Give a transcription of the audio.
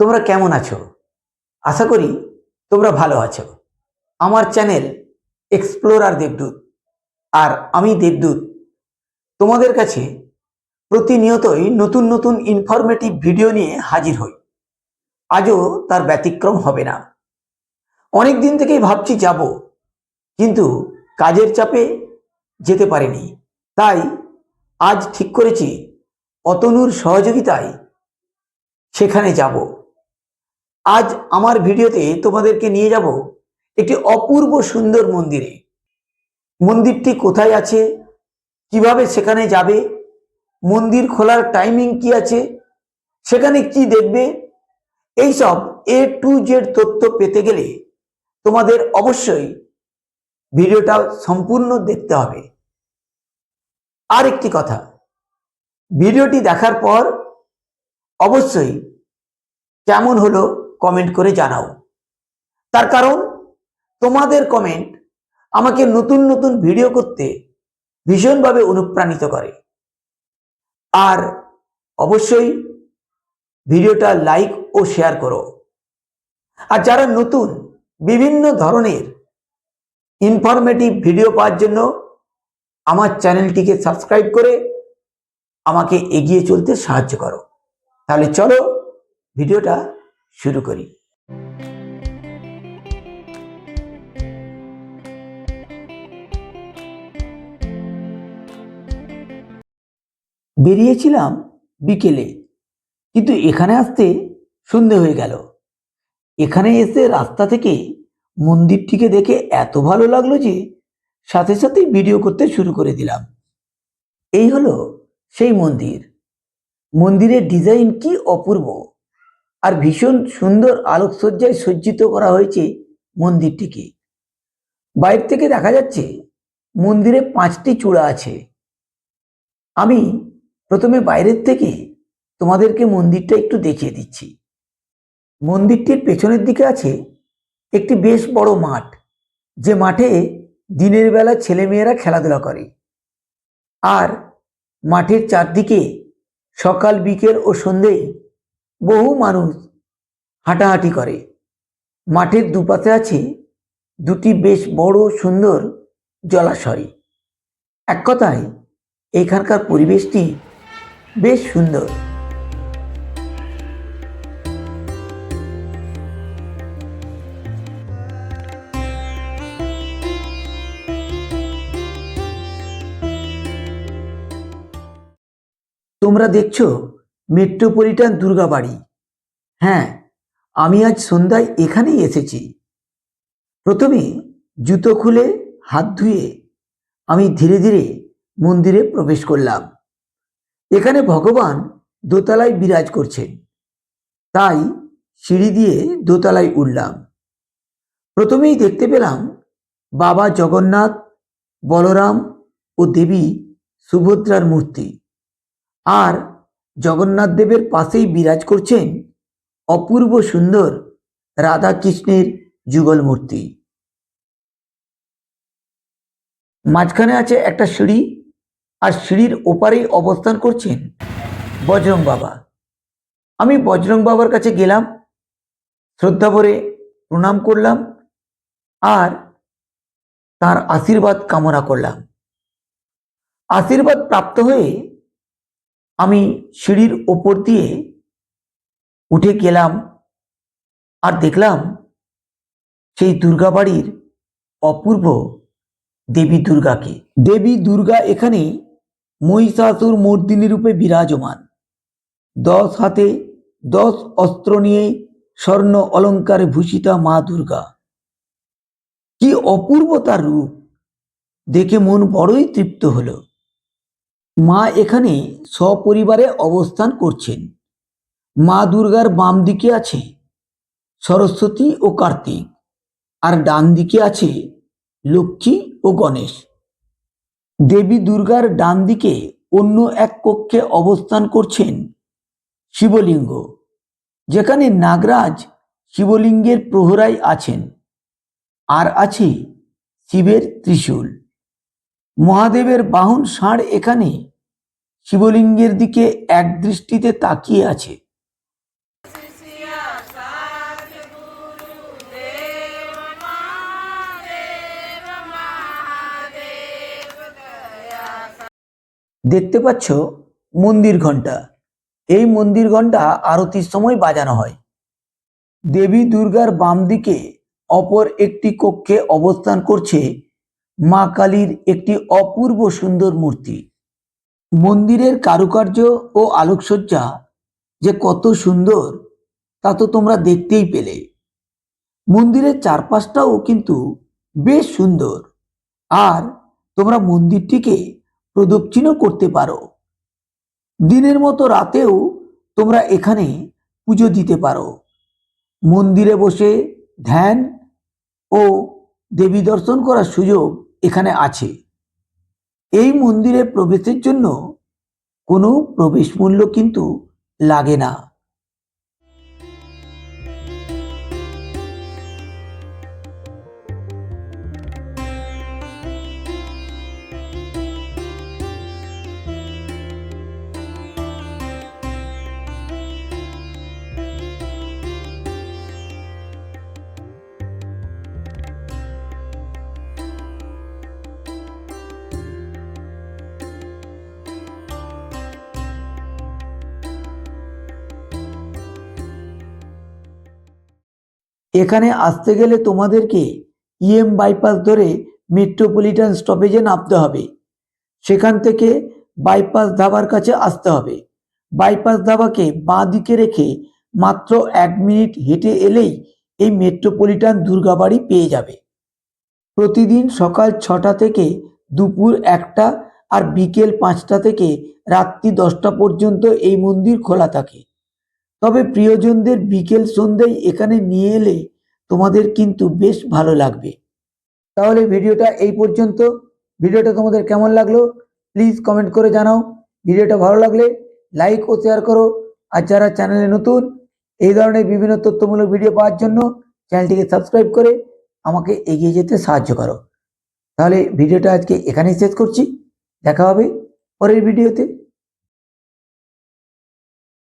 তোমরা কেমন আছো? আশা করি তোমরা ভালো আছো। আমার চ্যানেল এক্সপ্লোরার দেবদূত আর আমি দেবদূত। তোমাদের কাছে প্রতিনিয়তই নতুন নতুন ইনফরমেটিভ ভিডিও নিয়ে হাজির হই। আজও তার ব্যতিক্রম হবে না। অনেক দিন থেকেই ভাবছি যাব, কিন্তু কাজের চাপে যেতে পারিনি। তাই আজ ঠিক করেছি অতনুর সহযোগিতায় সেখানে যাব। আজ আমার ভিডিওতে তোমাদেরকে নিয়ে যাব একটি অপূর্ব সুন্দর মন্দিরে। মন্দিরটি কোথায় আছে? কীভাবে সেখানে যাবে? মন্দির খোলার টাইমিং কি আছে? সেখানে কি দেখবে? এইসব এ টু জেড তথ্য পেতে গেলে তোমাদের অবশ্যই ভিডিওটা সম্পূর্ণ দেখতে হবে। আর একটি কথা, ভিডিওটি দেখার পর অবশ্যই কেমন হলো? কমেন্ট করে জানাও। তার কারণ, তোমাদের কমেন্ট আমাকে নতুন নতুন ভিডিও করতে ভীষণভাবে অনুপ্রাণিত করে। আর অবশ্যই ভিডিওটা লাইক ও শেয়ার করো। আর যারা নতুন, বিভিন্ন ধরনের ইনফরমেটিভ ভিডিও পাওয়ার জন্য আমার চ্যানেলটিকে সাবস্ক্রাইব করে আমাকে এগিয়ে চলতে সাহায্য করো। তাহলে চলো, ভিডিওটা শুরু করি। বেরিয়েছিলাম বিকেলে, কিন্তু এখানে আসতে সন্ধে হয়ে গেল। এখানে এসে রাস্তা থেকে মন্দিরটিকে দেখে এত ভালো লাগল যে সাথে সাথেই ভিডিও করতে শুরু করে দিলাম। এই হলো সেই মন্দির। মন্দিরের ডিজাইন কি অপূর্ব! আর ভীষণ সুন্দর আলোকসজ্জায় সজ্জিত করা হয়েছে মন্দিরটিকে। বাইরে থেকে দেখা যাচ্ছে মন্দিরে পাঁচটি চূড়া আছে। আমি প্রথমে বাইরের থেকে তোমাদেরকে মন্দিরটা একটু দেখিয়ে দিচ্ছি। মন্দিরটির পেছনের দিকে আছে একটি বেশ বড় মাঠ। যে মাঠে দিনের বেলা ছেলেমেয়েরা খেলাধুলা করে। আর মাঠের চারদিকে সকাল, বিকেল ও সন্ধেয় বহু মানুষ হাঁটাহাঁটি করে। মাঠের দুপাশে আছে দুটি বেশ বড় সুন্দর জলাশয়। এক কথায়, এখানকার পরিবেশটি বেশ সুন্দর। তোমরা দেখছ মেট্রোপলিটন দুর্গাবাড়ি হ্যাঁ আমি আজ সন্ধ্যায় এখানেই এসেছি। প্রথমে জুতো খুলে হাত ধুয়ে আমি ধীরে ধীরে মন্দিরে প্রবেশ করলাম। এখানে ভগবান দোতলায় বিরাজ করছেন। তাই সিঁড়ি দিয়ে দোতলায় উঠলাম। প্রথমেই দেখতে পেলাম বাবা জগন্নাথ, বলরাম ও দেবী সুভদ্রার মূর্তি। আর জগন্নাথ দেবের পাশেই বিরাজ করছেন অপূর্ব সুন্দর রাধা কৃষ্ণের যুগল মূর্তি মাঝখানে আছে একটা সিঁড়ি, আর সিঁড়ির ওপারেই অবস্থান করছেন বজরং বাবা। আমি বজরং বাবার কাছে গেলাম, শ্রদ্ধা ভরে প্রণাম করলাম, আর তার আশীর্বাদ কামনা করলাম। আশীর্বাদ প্রাপ্ত হয়ে আমি সিঁড়ির ওপর দিয়ে উঠে গেলাম আর দেখলাম সেই দুর্গাবাড়ির অপূর্ব দেবী দুর্গাকে। দেবী দুর্গা এখানে মহিষাসুর মর্দিনী রূপে বিরাজমান। দশ হাতে দশ অস্ত্র নিয়ে স্বর্ণ অলঙ্কারে ভূষিতা মা দুর্গা। কি অপূর্ব তার রূপ। দেখে মন বড়ই তৃপ্ত হলো। মা এখানে সপরিবারে অবস্থান করছেন। মা দুর্গার বাম দিকে আছে সরস্বতী ও কার্তিক, আর ডান দিকে আছে লক্ষ্মী ও গণেশ। দেবী দুর্গার ডান দিকে অন্য এক কক্ষে অবস্থান করছেন শিবলিঙ্গ, যেখানে নাগরাজ শিবলিঙ্গের প্রহরায় আছেন, আর আছে শিবের ত্রিশূল। মহাদেবের বাহন ষাঁড় এখানে শিবলিঙ্গের দিকে এক দৃষ্টিতে তাকিয়ে আছে। দেখতে পাচ্ছ মন্দির ঘণ্টা। এই মন্দির ঘণ্টা আরতির সময় বাজানো হয়। দেবী দুর্গার বাম দিকে অপর একটি কক্ষে অবস্থান করছে মা কালীর একটি অপূর্ব সুন্দর মূর্তি। মন্দিরের কারুকার্য ও আলোকসজ্জা যে কত সুন্দর, তা তো তোমরা দেখতেই পেলে। মন্দিরের চারপাশটাও কিন্তু বেশ সুন্দর। আর তোমরা মন্দিরটিকে প্রদক্ষিণও করতে পারো। দিনের মতো রাতেও তোমরা এখানে পুজো দিতে পারো। মন্দিরে বসে ধ্যান ও দেবী দর্শন করার সুযোগ এখানে আছে। এই মন্দিরে প্রবেশের জন্য কোনো প্রবেশ মূল্য কিন্তু লাগে না। এখানে আসতে গেলে তোমাদেরকে ইএম বাইপাস ধরে মেট্রোপলিটন স্টপেজে নামতে হবে। সেখান থেকে বাইপাস ধাবার কাছে আসতে হবে। বাইপাস ধাবাকে বাঁ দিকে রেখে মাত্র এক মিনিট হেঁটে এলেই এই মেট্রোপলিটন দুর্গাবাড়ি পেয়ে যাবে। প্রতিদিন সকাল ছটা থেকে দুপুর একটা আর বিকেল পাঁচটা থেকে রাত্রি দশটা পর্যন্ত এই মন্দির খোলা থাকে। তবে প্রিয়জনদের বিকেল সন্ধ্যায় এখানে নিয়ে এলে তোমাদের কিন্তু বেশ ভালো লাগবে। তাহলে ভিডিওটা এই পর্যন্ত। ভিডিওটা তোমাদের কেমন লাগল? প্লিজ কমেন্ট করে জানাও। ভিডিওটা ভালো লাগলে লাইক ও শেয়ার করো। আর যারা চ্যানেলে নতুন, এই ধরনের বিভিন্ন তথ্যমূলক ভিডিও পাওয়ার জন্য চ্যানেলটিকে সাবস্ক্রাইব করে আমাকে এগিয়ে যেতে সাহায্য করো। তাহলে ভিডিওটা আজকে এখানেই শেষ করছি। দেখা হবে পরের ভিডিওতে